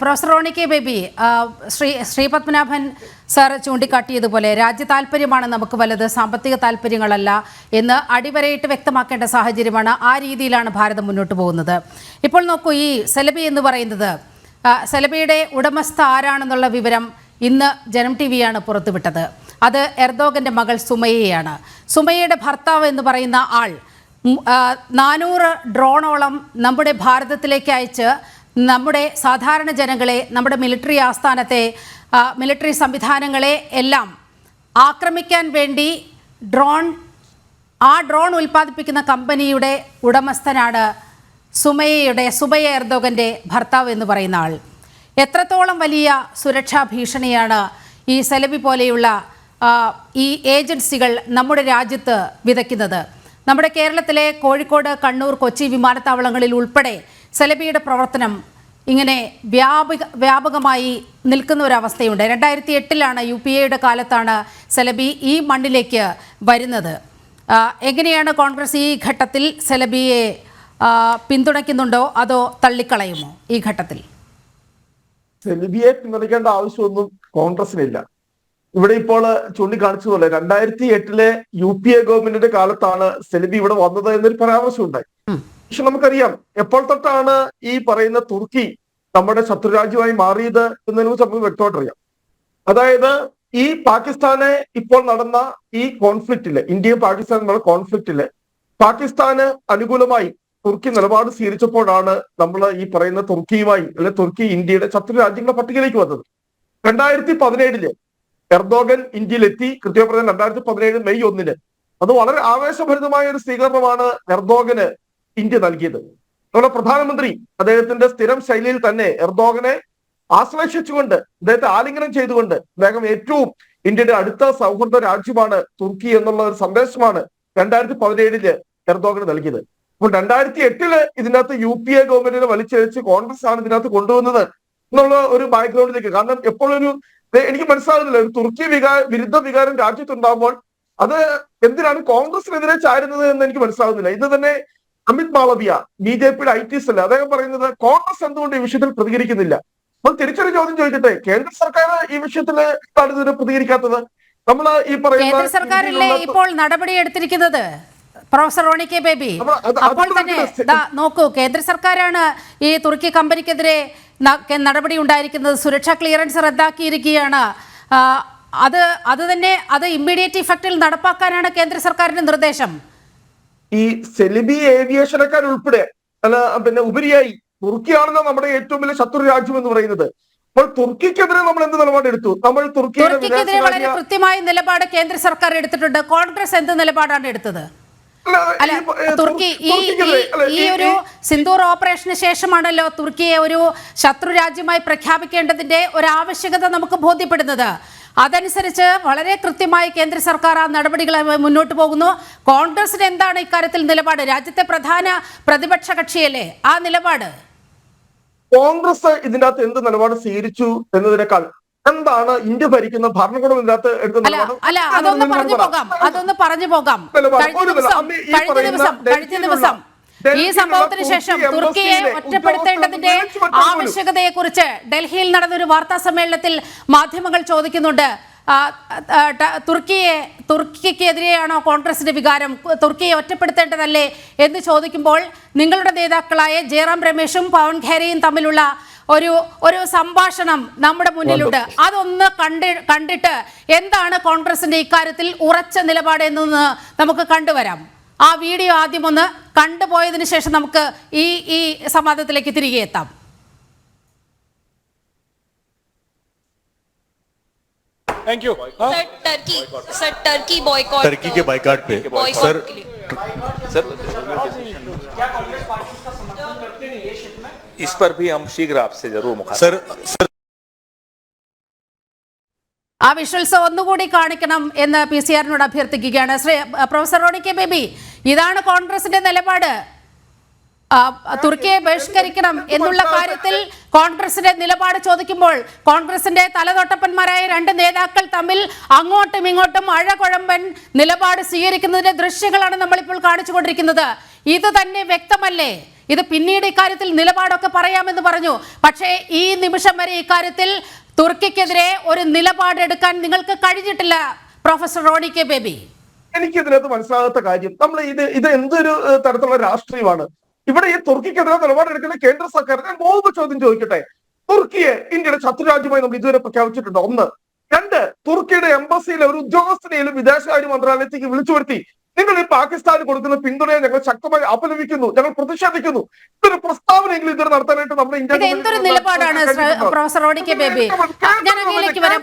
Professor Roni K Baby Shri Shri Padmanabhan sir ചൂണ്ടിക്കാട്ടിയതുപോലെ രാജ്യ താല്പര്യമാണ് നമുക്ക് വലുത് സാമ്പത്തിക താല്പര്യങ്ങളല്ല എന്ന് അടിവരയിട്ട് വ്യക്തമാക്കേണ്ട സാഹചര്യമാണ് ആ രീതിയിലാണ് ഭാരതം മുന്നോട്ട് പോകുന്നത്. ഇപ്പോൾ നോക്കൂ ഈ സെലബി എന്ന് പറയുന്നത് സെലബിയുടെ ഉടമസ്ഥ ആരാണെന്നുള്ള വിവരം ഇന്ന് ജനം ടി വിയാണ് പുറത്തുവിട്ടത്. അത് എർദോഗന്റെ മകൾ സുമയ്യയാണ്. സുമയ്യയുടെ ഭർത്താവ് എന്ന് പറയുന്ന ആൾ നാനൂറ് ഡ്രോണോളം നമ്മുടെ ഭാരതത്തിലേക്ക് അയച്ച് നമ്മുടെ സാധാരണ ജനങ്ങളെ നമ്മുടെ മിലിറ്ററി ആസ്ഥാനത്തെ മിലിറ്ററി സംവിധാനങ്ങളെ എല്ലാം ആക്രമിക്കാൻ വേണ്ടി ഡ്രോൺ ആ ഡ്രോൺ ഉൽപ്പാദിപ്പിക്കുന്ന കമ്പനിയുടെ ഉടമസ്ഥനാണ് സുമയയുടെ സുബയ എർദോഗന്റെ ഭർത്താവ് എന്ന് പറയുന്ന ആൾ. എത്രത്തോളം വലിയ സുരക്ഷാ ഭീഷണിയാണ് ഈ സെലബി പോലെയുള്ള ഈ ഏജൻസികൾ നമ്മുടെ രാജ്യത്ത് വിതയ്ക്കുന്നത്. നമ്മുടെ കേരളത്തിലെ കോഴിക്കോട് കണ്ണൂർ കൊച്ചി വിമാനത്താവളങ്ങളിൽ ഉൾപ്പെടെ സെലബിയുടെ പ്രവർത്തനം ഇങ്ങനെ വ്യാപക വ്യാപകമായി നിൽക്കുന്ന ഒരവസ്ഥയുണ്ട് രണ്ടായിരത്തി എട്ടിലാണ് യു പി എയുടെ കാലത്താണ് സെലബി ഈ മണ്ണിലേക്ക് വരുന്നത്. എങ്ങനെയാണ് കോൺഗ്രസ് ഈ ഘട്ടത്തിൽ സെലബിയെ പിന്തുണയ്ക്കുന്നുണ്ടോ? അതോ തള്ളിക്കളയുമോ ഈ ഘട്ടത്തിൽ? സെലിബിയെ പിന്തുണയ്ക്കേണ്ട ആവശ്യമൊന്നും കോൺഗ്രസിനില്ല. ഇവിടെ ഇപ്പോൾ ചൂണ്ടിക്കാണിച്ചതുപോലെ രണ്ടായിരത്തി എട്ടിലെ യു പി എ ഗവൺമെന്റിന്റെ കാലത്താണ് സെലിബി ഇവിടെ വന്നത് എന്നൊരു പരാമർശം ഉണ്ടായി പക്ഷെ നമുക്കറിയാം എപ്പോൾ തൊട്ടാണ് ഈ പറയുന്ന തുർക്കി നമ്മുടെ ശത്രുരാജ്യമായി മാറിയത് എന്നതിനെ നമുക്ക് വ്യക്തമായിട്ട് അറിയാം അതായത് ഈ പാകിസ്ഥാനെ ഇപ്പോൾ നടന്ന ഈ കോൺഫ്ലിക്റ്റിൽ ഇന്ത്യയും പാകിസ്ഥാനും നടന്ന കോൺഫ്ലിക്റ്റിൽ പാകിസ്ഥാന് അനുകൂലമായി തുർക്കി നിലപാട് സ്വീകരിച്ചപ്പോഴാണ് നമ്മൾ ഈ പറയുന്ന തുർക്കിയുമായി അല്ലെ തുർക്കി ഇന്ത്യയുടെ ശത്രു രാജ്യങ്ങളുടെ പട്ടികയിലേക്ക് വന്നത്. രണ്ടായിരത്തി പതിനേഴിൽ എർദോഗൻ ഇന്ത്യയിലെത്തി. കൃത്യമായി പറഞ്ഞാൽ രണ്ടായിരത്തി പതിനേഴ് മെയ് ഒന്നിന്. അത് വളരെ ആവേശഭരിതമായ ഒരു സ്വീകരണമാണ് എർദോഗന് ഇന്ത്യ നൽകിയത്. നമ്മുടെ പ്രധാനമന്ത്രി അദ്ദേഹത്തിന്റെ സ്ഥിരം ശൈലിയിൽ തന്നെ എർദോഗനെ ആശ്ലേഷിച്ചുകൊണ്ട് അദ്ദേഹത്തെ ആലിംഗനം ചെയ്തുകൊണ്ട് അദ്ദേഹം ഏറ്റവും ഇന്ത്യയുടെ അടുത്ത സൗഹൃദ രാജ്യമാണ് തുർക്കി എന്നുള്ള ഒരു സന്ദേശമാണ് രണ്ടായിരത്തി പതിനേഴിൽ എർദോഗന് നൽകിയത്. അപ്പോൾ രണ്ടായിരത്തി എട്ടിൽ ഇതിനകത്ത് യു പി എ ഗവൺമെന്റിനെ വലിച്ചഴിച്ച് കോൺഗ്രസ് ആണ് ഇതിനകത്ത് കൊണ്ടുവന്നത് എന്നുള്ള ഒരു ബാക്ക്ഗ്രൗണ്ടിലേക്ക്. കാരണം എപ്പോഴൊരു എനിക്ക് മനസ്സിലാകുന്നില്ല ഒരു തുർക്കി വികാര വിരുദ്ധ വികാരം രാജ്യത്തുണ്ടാകുമ്പോൾ അത് എന്തിനാണ് കോൺഗ്രസിനെതിരെ ചാരുന്നത് എന്ന് എനിക്ക് മനസ്സിലാകുന്നില്ല. ഇന്ന് തന്നെ അമിത് മാളവിയ ബി ജെ പിയുടെ ഐ ടി സെൽ അദ്ദേഹം പറയുന്നത് കോൺഗ്രസ് എന്തുകൊണ്ട് ഈ വിഷയത്തിൽ പ്രതികരിക്കുന്നില്ല? നമ്മൾ തിരിച്ചൊരു ചോദ്യം ചോദിക്കട്ടെ? കേന്ദ്ര സർക്കാർ ഈ വിഷയത്തിൽ എന്താണ് ഇതിന് പ്രതികരിക്കാത്തത്? നമ്മൾ ഈ പറയുന്ന സർക്കാരല്ലേ ഇപ്പോൾ നടപടി എടുത്തിരിക്കുന്നത്? പ്രൊഫസർ റോണി കെ ബേബി അപ്പോൾ തന്നെ നോക്കൂ കേന്ദ്ര സർക്കാരാണ് ഈ തുർക്കി കമ്പനിക്കെതിരെ നടപടി ഉണ്ടായിരിക്കുന്നത്. സുരക്ഷാ ക്ലിയറൻസ് റദ്ദാക്കിയിരിക്കുകയാണ്. അത് അത് തന്നെ അത് ഇമ്മീഡിയറ്റ് ഇഫക്റ്റിൽ നടപ്പാക്കാനാണ് കേന്ദ്ര സർക്കാരിന്റെ നിർദ്ദേശം. ഈ സെലിബി ഏവിയേഷനക്കാർ ഉൾപ്പെടെ അല്ല പിന്നെ ഉപരിയായി തുർക്കിയാണല്ലോ നമ്മുടെ ഏറ്റവും വലിയ ശത്രു രാജ്യം എന്ന് പറയുന്നത്. അപ്പോൾ തുർക്കിക്കെതിരെ നമ്മൾ എന്ത് നിലപാടെടുത്തു? നമ്മൾ തുർക്കിക്കെതിരെ വളരെ കൃത്യമായ നിലപാട് കേന്ദ്ര സർക്കാർ എടുത്തിട്ടുണ്ട്. കോൺഗ്രസ് എന്ത് നിലപാടാണ് എടുത്തത്? അല്ല, തുർക്കി ഈ ഈ- ഒരു സിന്ദൂർ ഓപ്പറേഷന് ശേഷമാണല്ലോ തുർക്കിയെ ഒരു ശത്രു രാജ്യമായി പ്രഖ്യാപിക്കേണ്ടതിന്റെ ഒരു ആവശ്യകത നമുക്ക് ബോധ്യപ്പെടുന്നത്. അതനുസരിച്ച് വളരെ കൃത്യമായി കേന്ദ്ര സർക്കാർ ആ നടപടികളുമായി മുന്നോട്ട് പോകുന്നു. കോൺഗ്രസിന് എന്താണ് ഇക്കാര്യത്തിൽ നിലപാട്? രാജ്യത്തെ പ്രധാന പ്രതിപക്ഷ കക്ഷിയല്ലേ? ആ നിലപാട്? കോൺഗ്രസ് ഇതിനകത്ത് എന്ത് നിലപാട് സ്വീകരിച്ചു എന്നതിനേക്കാൾ എന്താണ് ഇന്ത്യ ഭരിക്കുന്ന ഭരണകൂടം ഇതിനകത്ത് അതൊന്ന് പറഞ്ഞു പോകാം. അതൊന്ന് പറഞ്ഞു പോകാം. കഴിഞ്ഞ ദിവസം കഴിഞ്ഞ ദിവസം ഈ സംഭവത്തിന് ശേഷം തുർക്കിയെ ഒറ്റപ്പെടുത്തേണ്ടതിന്റെ ആവശ്യകതയെ കുറിച്ച് ആവശ്യകതയെക്കുറിച്ച് ഡൽഹിയിൽ നടന്ന ഒരു വാർത്താ സമ്മേളനത്തിൽ മാധ്യമങ്ങൾ ചോദിക്കുന്നുണ്ട് തുർക്കിയെ തുർക്കിക്കെതിരെയാണോ കോൺഗ്രസിന്റെ വികാരം? തുർക്കിയെ ഒറ്റപ്പെടുത്തേണ്ടതല്ലേ എന്ന് ചോദിക്കുമ്പോൾ നിങ്ങളുടെ നേതാക്കളായ ജയറാം രമേശും പവൻ ഖേരയും തമ്മിലുള്ള ഒരു ഒരു സംഭാഷണം നമ്മുടെ മുന്നിലുണ്ട്. അതൊന്ന് കണ്ട് കണ്ടിട്ട് എന്താണ് കോൺഗ്രസിന്റെ ഇക്കാര്യത്തിൽ ഉറച്ച നിലപാട് എന്നൊന്ന് നമുക്ക് കണ്ടുവരാം. ആ വീഡിയോ ആദ്യം ഒന്ന് കണ്ടുപോയതിനു ശേഷം നമുക്ക് ഈ ഈ സംവാദത്തിലേക്ക് തിരികെ എത്താം thank you sir Turkey sir Turkey boycott Turkey के बाइकाट पे बॉयकॉट सर के लिए इस पर भी हम शीघ्र आपसे जरूर मुखातिब सर सर ആ വിഷ്വൽസ് ഒന്നുകൂടി കാണിക്കണം എന്ന് പി സി ആറിനോട് അഭ്യർത്ഥിക്കുകയാണ് ശ്രീ പ്രൊഫസർ റോണി കെ ബേബി ഇതാണ് കോൺഗ്രസിന്റെ നിലപാട്. തുർക്കിയെ ബഹിഷ്കരിക്കണം എന്നുള്ള കാര്യത്തിൽ കോൺഗ്രസിന്റെ നിലപാട് ചോദിക്കുമ്പോൾ കോൺഗ്രസിന്റെ തലതൊട്ടപ്പന്മാരായ രണ്ട് നേതാക്കൾ തമ്മിൽ അങ്ങോട്ടും ഇങ്ങോട്ടും അഴകുഴമ്പൻ നിലപാട് സ്വീകരിക്കുന്നതിന്റെ ദൃശ്യങ്ങളാണ് നമ്മളിപ്പോൾ കാണിച്ചുകൊണ്ടിരിക്കുന്നത്. ഇത് തന്നെ വ്യക്തമല്ലേ? ഇത് പിന്നീട് ഇക്കാര്യത്തിൽ നിലപാടൊക്കെ പറയാമെന്ന് പറഞ്ഞു. പക്ഷേ ഈ നിമിഷം വരെ ഇക്കാര്യത്തിൽ തുർക്കിക്കെതിരെ ഒരു നിലപാടെടുക്കാൻ നിങ്ങൾക്ക് കഴിഞ്ഞിട്ടില്ല പ്രൊഫസർ റോണി കെ ബേബി. എനിക്ക് ഇതിനകത്ത് മനസ്സിലാകാത്ത കാര്യം. നമ്മൾ ഇത് ഇത് എന്തൊരു തരത്തിലുള്ള രാഷ്ട്രീയമാണ്. ഇവിടെ ഈ തുർക്കിക്കെതിരെ നിലപാടെടുക്കുന്ന കേന്ദ്ര സർക്കാർ ഞാൻ മൂന്ന് ചോദ്യം ചോദിക്കട്ടെ? തുർക്കിയെ ഇന്ത്യയുടെ ശത്രുരാജ്യമായി നമ്മൾ ഇതുവരെ പ്രഖ്യാപിച്ചിട്ടുണ്ട്? ഒന്ന്. രണ്ട്. തുർക്കിയുടെ എംബസിയിലെ ഒരു ഉദ്യോഗസ്ഥനെയും വിദേശകാര്യ മന്ത്രാലയത്തേക്ക് വിളിച്ചു വരുത്തി നിങ്ങൾ ഈ പാകിസ്ഥാന് കൊടുക്കുന്ന പിന്തുണയെ ഞങ്ങൾ ശക്തമായി അപലപിക്കുന്നു ഞങ്ങൾ പ്രതിഷേധിക്കുന്നു. ഇതൊരു പ്രസ്താവനയെങ്കിലും ഇതുവരെ നടത്താനായിട്ട് നമ്മുടെ ഇന്ത്യ എന്തൊരു നിലപാടാണ് പ്രൊഫസർ റോണി കെ ബേബി? ഞാൻ വരാം.